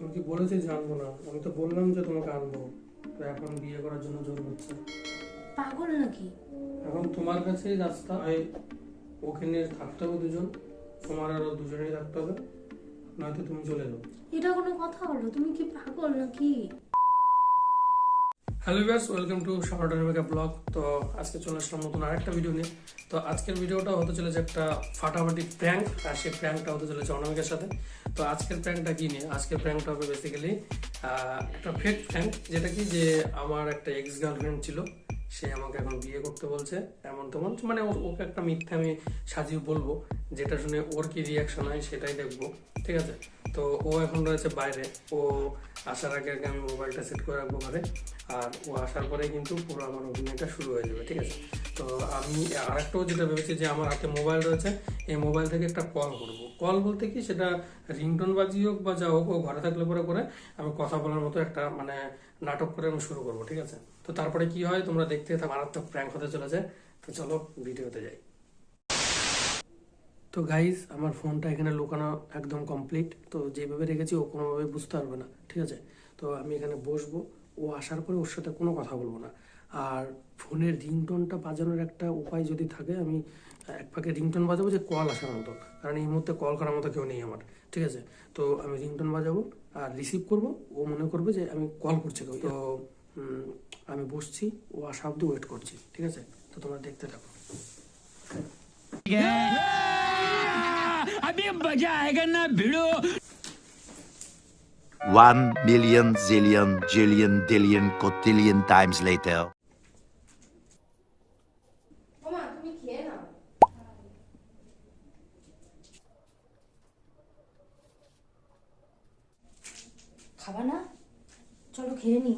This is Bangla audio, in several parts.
আমি কি বলেছি যে আনব না? আমি তো বললাম যে তোমাকে আনব। তো এখন বিয়ে করার জন্য জোর হচ্ছে। পাগল নাকি? এখন তোমার কাছেই রাস্তা। হয় ওখানে থাকতে হবে দুজন। তোমার আরও দুজনেই থাকতে হবে। নয়তো তুমি চলে যাও। এটা কোনো কথা হলো? তুমি কি পাগল নাকি? Hello viewers, welcome to Samrata blog. তো আজকে চলে আসলাম নতুন আরেকটা ভিডিও নিয়ে। তো আজকের ভিডিওটা হতে চলেছে একটা ফাটাফাটি প্র্যাঙ্ক আর সেই প্র্যাঙ্কটা হতে চলেছে অনামিকার সাথে। তো আজকের প্র্যাঙ্কটা কি নিয়ে? আজকের প্র্যাঙ্কটা হবে বেসিক্যালি একটা ফেক প্র্যাঙ্ক যেটা কি যে আমার একটা এক্স গার্লফ্রেন্ড ছিল, সে আমাকে এখন বিয়ে করতে বলছে, এমন তেমন। মানে ওকে একটা মিথ্যে আমি সাজিয়ে বলব যেটা শুনে ওর কি রিয়াকশন হয় সেটাই দেখব, ঠিক আছে? তো ও এখন রয়েছে বাইরে। ও আসার আগে আগে আমি মোবাইলটা সেট করে রাখব ঘরে। আর ও আসার পরে কিন্তু পুরো আমার অভিনয়টা শুরু হয়ে যাবে, ঠিক আছে? তো আমি আরেকটাও যেটা ভেবেছি যে আমার হাতে মোবাইল রয়েছে, এই মোবাইল থেকে একটা কল করব। কল বলতে কি সেটা রিংটোন বাজি হোক বা যা হোক, ও ঘরে থাকলে পরে করে আমি কথা বলার মতো একটা মানে নাটক করে আমি শুরু করব, ঠিক আছে? তো তারপরে কি হয়, তোমরা দেখতে মারাত্মক প্র্যাঙ্ক হতে চলেছে। তো চলো ভিডিওতে যাই। তো গাইজ আমার ফোনটা এখানে লুকানো একদম কমপ্লিট তো যেভাবে রেখেছি, ও কোনোভাবে বুঝতে পারবে না, ঠিক আছে? তো আমি এখানে বসবো। ও আসার পরে ওর সাথে কোনো কথা বলব না। আর ফোনের রিংটোনটা বাজানোর একটা উপায় যদি থাকে, আমি এক পাকে রিংটোন বাজাবো যে কল আসার মতো। কারণ এই মুহূর্তে কল করার মতো কেউ নেই আমার, ঠিক আছে? তো আমি রিংটোন বাজাবো আর রিসিভ করব। ও মনে করবে যে আমি কল করছি কেউ। তো আমি বসছি, ও আসা অব্দি ওয়েট করছি, ঠিক আছে? তো তোমরা দেখতে থাকো। अभी मजा आएगा ना भिड़ो One million zillion jillion dillion cotillion times later. ওমা তুমি খেয়ে নাও খাবা না চলো খেয়ে নি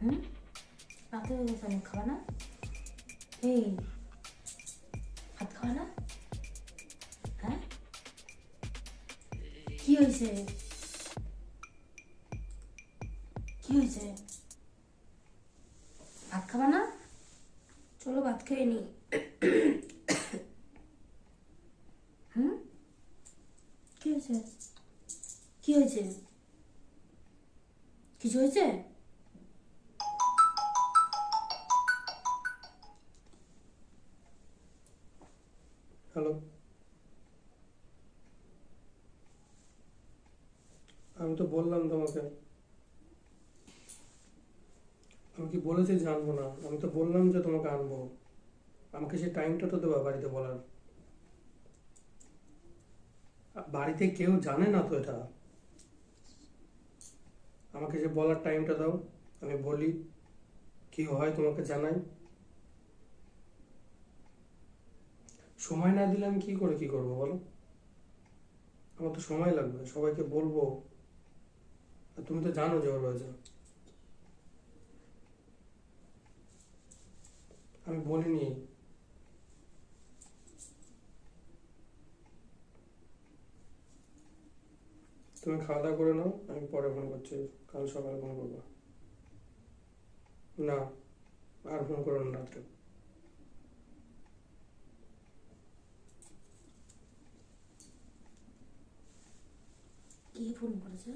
হুম রাতে হয়ে গেছে অনেক খাবা না এই হয়েছে কি হয়েছে না? চলো ভাত খেয়ে নি। হুম? কি হয়েছে? কি হয়েছে? কিছু হয়েছে? হ্যালো আমি তো বললাম তোমাকে। আমি কি বলেছি যে আনব না? আমি তো বললাম যে তোমাকে আনব। আমাকে সেই টাইমটা তো দেবা বাড়িতে বলার। বাড়িতে কেউ জানে না তো এটা। আমাকে যে বলার টাইমটা দাও, আমি বলি, কি হয় তোমাকে জানাই। সময় না দিলে আমি কি করে কি করব বলো? আমার তো সময় লাগবে, সবাইকে বলব। তুমি তো জানো যে ওর রয়েছে। আমি বলিনি। তুমি খাওয়া দাওয়া করে নাও, আমি পরে ফোন করছি। কাল সকালে ফোন করব। না, আর ফোন করো না রাত্রে। কে ফোন করেছে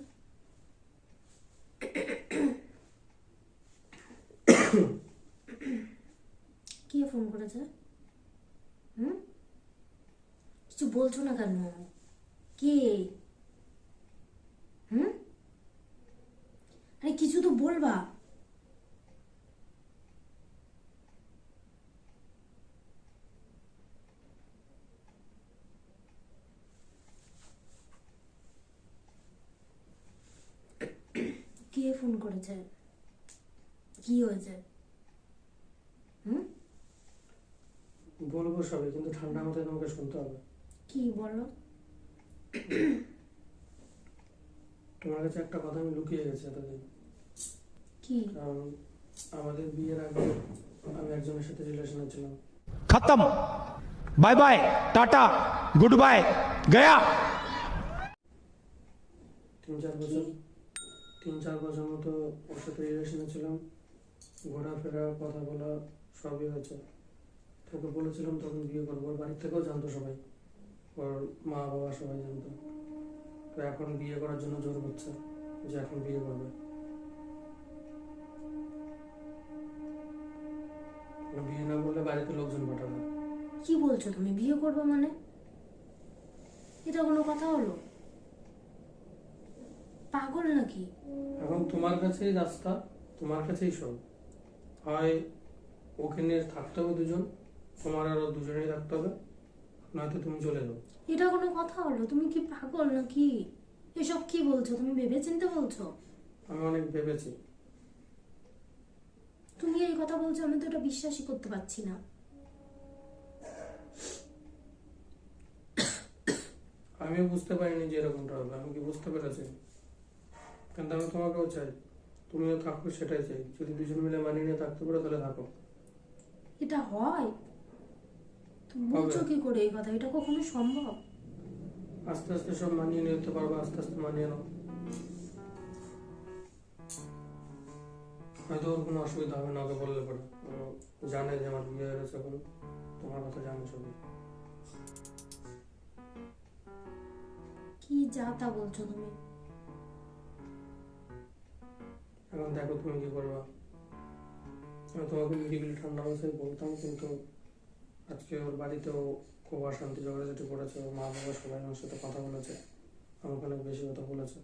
কে করেছে হুম? কিছু বলছো না কেন? কে? হুম? আরে কিছু তো বলবা। কে ফোন করেছে? কি হয়েছে? বলব সবে কিন্তু ঠান্ডা মাথায় তোমাকে শুনতে হবে। কি বলো? তোমার কাছে একটা কথা আমি লুকিয়ে গেছি এতদিন। কি? কারণ আমাদের বিয়ের আগে আমি একজনের সাথে রিলেশনে ছিলাম। খতম। Bye bye tata good bye Gaya. তিন চার বছর তিন চার বছর মতো ওর সাথে রিলেশনে ছিলাম। ঘোরাফেরা কথা বলা সবই হয়েছে। তোকে বলেছিলাম তখন বিয়ে করব ওর বাড়ির থেকেও জানতো সবাই। ওর মা বাবা সবাই জানতো। তো এখন বিয়ে করার জন্য জোর করছে যে এখন বিয়ে করবে। বিয়ে না করলে বাড়িতে লোকজন পাঠাবে। কি বলছো তুমি? বিয়ে করবে মানে? এটা কোনো কথা হলো? পাগল নাকি? এখন তোমার কাছেই রাস্তা তোমার কাছেই সব। হয় ওকে নিয়ে থাকতে হবে দুজন তোমার আর দুজনেই থাকতে হবে নয়তো তুমি চলে যাও। এটা কোনো কথা হলো? তুমি কি পাগল নাকি? এসব কি বলছো? তুমি ভেবে চিন্তে বলছো? আমি অনেক ভেবেছি। তুমি এই কথা বলছো আমি তো এটা বিশ্বাসই করতে পারছি না। আমিও বুঝতে পারিনি যে এরকমটা হবে। আমি কি বুঝতে পেরেছি? কিন্তু আমি তোমাকেও চাই। তুমিও থাকো সেটাই চাই। যদি দুজন মিলে মানিয়ে নিয়ে থাকতে পারো তাহলে থাকো। এটা হয়। বলছো কি করে এই কথা? এটা কখনো সম্ভব? আস্তে আস্তে সব মানিয়ে নিতে পারব আস্তে আস্তে মানিয়ে নাও। হয়তো ওর কোনো অসুবিধা হবে না ওকে বললে পরে। জানে যে আমার বিয়ে হয়ে গেছে এখন তোমার কথা জানে সবাই। কি যা তা বলছো তুমি? এখন দেখো তুমি কি করবা। আমি তোমাকে নিরিবিলি ঠান্ডা মাথায় বলতাম কিন্তু আজকে ওর বাড়িতেও খুব অশান্তি ঝগড়াঝাটি করেছে, ওর মা বাবা সবাই আমার সাথে কথা বলেছে, আমাকে অনেক বেশি কথা বলেছে।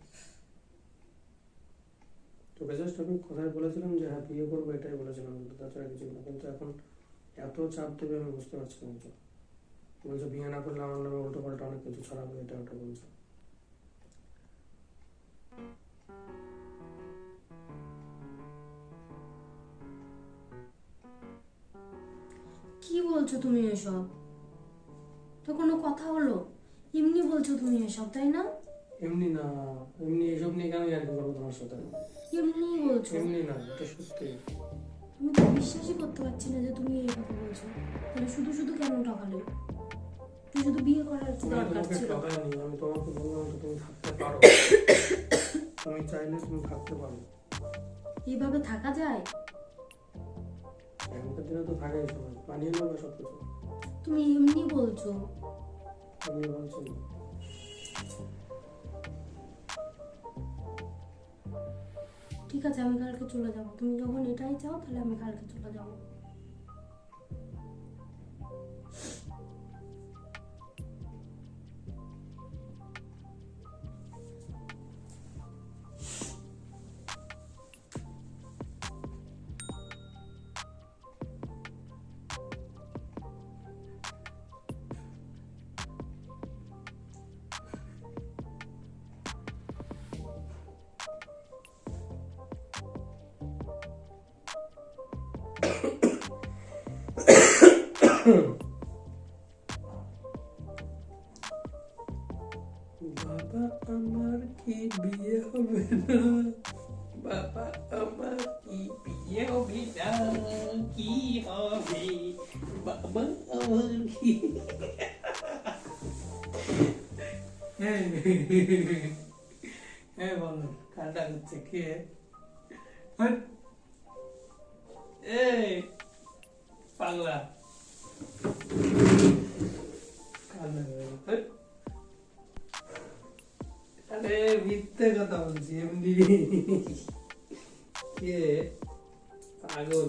তোকে জাস্ট আমি কোথায় বলেছিলাম যে হ্যাঁ বিয়ে করব, এটাই বলেছিলাম, কিন্তু তাছাড়া কিছু না। কিন্তু এখন এত চাপ দেবে আমি বুঝতে পারছি না। বলছে, বিয়ে না করলে আমার নামে উল্টো পাল্টা অনেক কিছু ছড়াবে, এটা ওটা বলছে। এসব? তো কোনো কথা হলো? এমনি বলছো তুমি এসব তাই না? এমনি না এমনি এসব নিয়ে কেন আর কি করব তোমার সাথে? এমনি বলছো? এমনি না এটা সত্যি। আমি তো বিশ্বাসই করতে পারছি না যে তুমি এই কথা বলছো। তাহলে শুধু শুধু কেন ঠকালে? তুই শুধু বিয়ে করার কি দরকার ছিল। ঠকাইনি আমি তোমাকে বললাম যে তুমি থাকতে পারো। তুমি চাইলে তুমি থাকতে পারো। এইভাবে থাকা যায়? এখনকার দিনে তো থাকাই সবাই মানিয়ে নেবে সব কিছু তুমি এমনি বলছো। আমি বলছি ঠিক আছে আমি কালকে চলে যাব। তুমি যখন এটাই চাও তাহলে আমি কালকে চলে যাব। বাবা আমার কি বিয়ে হবে না বাবা আমার কি বিয়ে হবে না কি হবে বাবা আমার কি হ্যাঁ বলো কাটা হচ্ছে আরে মিথ্যে কথা বলছি এমনি কে? পাগল।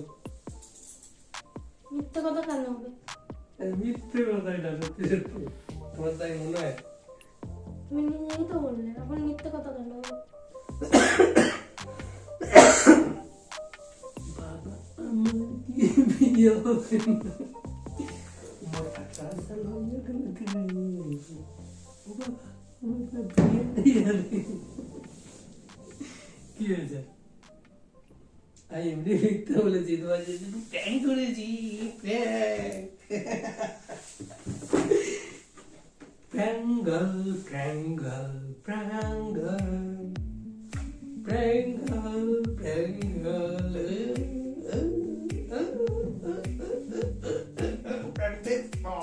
মিথ্যে কথা কেন হবে মিথ্যে কথা এটা সত্যি সত্যি। তোমার তাই মনে হয়? তুমি নিজেই তো বললে এখন মিথ্যে কথা কেন হবে বাবা আমার কি বিয়ে হবে না? মোটা লইয়া গেলে কি হয়েছে আমি এমনি মিথ্যে বলেছি তোমার জন্য প্র্যাঙ্ক করেছি প্র্যাঙ্গল প্র্যাঙ্গল প্র্যাঙ্গল প্র্যাঙ্গল প্র্যাঙ্গল Practice for.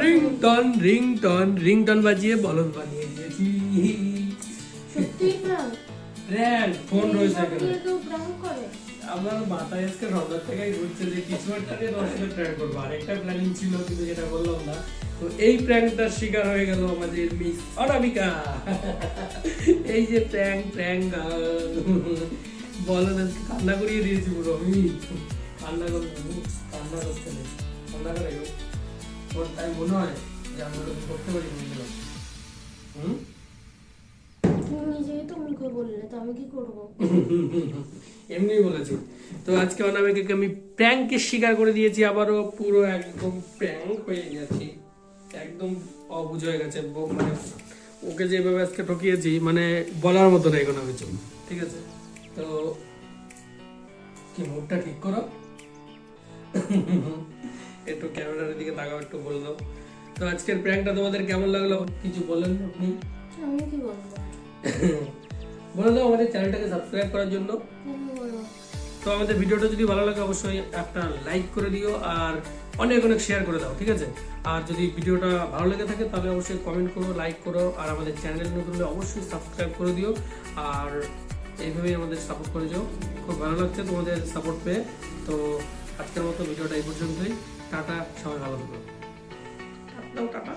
Ringtone ringtone ringtone বাজিয়ে বলদ বানিয়ে দিয়েছি। সত্যি প্র্যাঙ্ক ফোন রয়েছে এখানে। আমার মাথায় আজকে সন্ধ্যার থেকেই ঘুরছে যে কিছু একটা নিয়ে সাথে প্ল্যান করব। আরেকটা প্ল্যানিং ছিল কিন্তু যেটা বললাম না। তো এই প্র্যাঙ্কটার শিকার হয়ে গেল আমাদের মিস অনামিকা। এই যে প্র্যাঙ্ক প্র্যাঙ্ক বলো না কান্না করিয়ে দিয়েছি পুরো। আমি কান্না করব কান্না করতে কান্না করে তাই মনে হয় যে আমরা ওরকম করতে পারি বন্ধুরা হুম? তুমি নিজেই তো মুখে বললে তো আমি কি করব? এমনি বলেছি। তো আজকে আমি প্র্যাঙ্কের শিকার করে দিয়েছি আবারও পুরো একদম প্র্যাঙ্ক হয়ে গেছি। একদম অবুঝ হয়ে গেছে মানে ওকে যেভাবে আজকে ঠকিয়েছি মানে বলার মতো নেই কোনো কিছু ঠিক আছে? তো কি মুডটা ঠিক করো? একটু ক্যামেরার দিকে তাকাও একটু বলে দাও। তো আজকের প্র্যাঙ্কটা তোমাদের কেমন লাগল? কিছু বলেন আপনি আমি কি বলব? বলে দাও আমাদের চ্যানেলটাকে সাবস্ক্রাইব করার জন্য। তো আমাদের ভিডিওটা যদি ভালো লাগে অবশ্যই একটা লাইক করে দিও আর অনেক অনেক শেয়ার করে দাও ঠিক আছে? আর যদি ভিডিওটা ভালো লেগে থাকে তাহলে অবশ্যই কমেন্ট করো লাইক করো আর আমাদের চ্যানেল নতুন হলে অবশ্যই সাবস্ক্রাইব করে দিও। আর এইভাবেই আমাদের সাপোর্ট করে যাও। খুব ভালো লাগছে তোমাদের সাপোর্ট পেয়ে। তো আজকের মতো ভিডিওটা এই পর্যন্তই। টাটা সবাই ভালো থাকো। টাটা